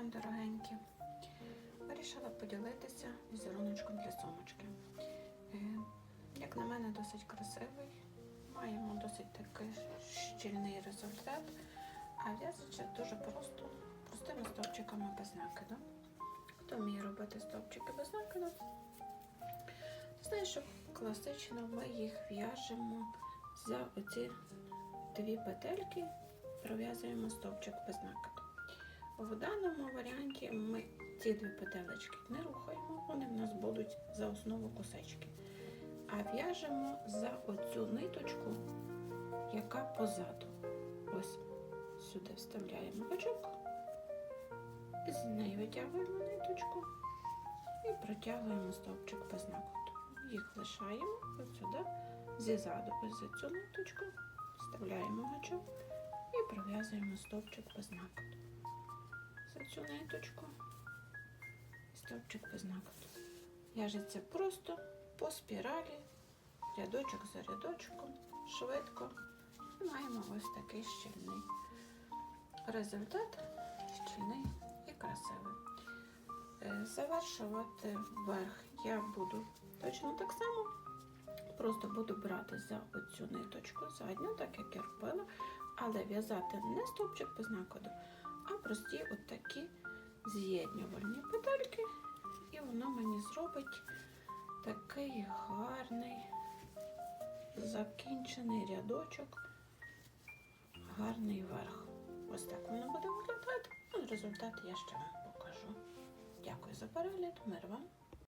вам, дорогенькі. Вирішила поділитися візеруночком для сумочки. Е, Як на мене, досить красивий. Маємо досить такий щільний результат. А в'язочка дуже просто, простими стовпчиками без накиду. Хто вміє робити стовпчики без накиду? Знаєш, що класично ми їх в'яжемо за оці дві петельки, пров'язуємо стовпчик без накиду. В даному варіанті ми ці дві петелечки не рухаємо, вони в нас будуть за основу косички. А в'яжемо за оцю ниточку, яка позаду. Ось сюди вставляємо гачок, з неї витягуємо ниточку і протягуємо стовпчик без накиду. Їх лишаємо ось сюди, зізаду, ось за цю ниточку, вставляємо гачок і пров'язуємо стовпчик без накиду. За цю ниточку і стовпчик без накиду. В'яжеться просто по спіралі, рядочок за рядочком, швидко. І маємо ось такий щільний результат, щільний і красивий. Е, Завершувати верх я буду точно так само. Просто буду брати за оцю ниточку задню, так як я робила, але в'язати не стовпчик без накиду, а прості з'єднювальні петельки, і воно мені зробить такий гарний закінчений рядочок, гарний верх. Ось так воно буде виглядати. Ну, результат я ще вам покажу. Дякую за перегляд, мир вам.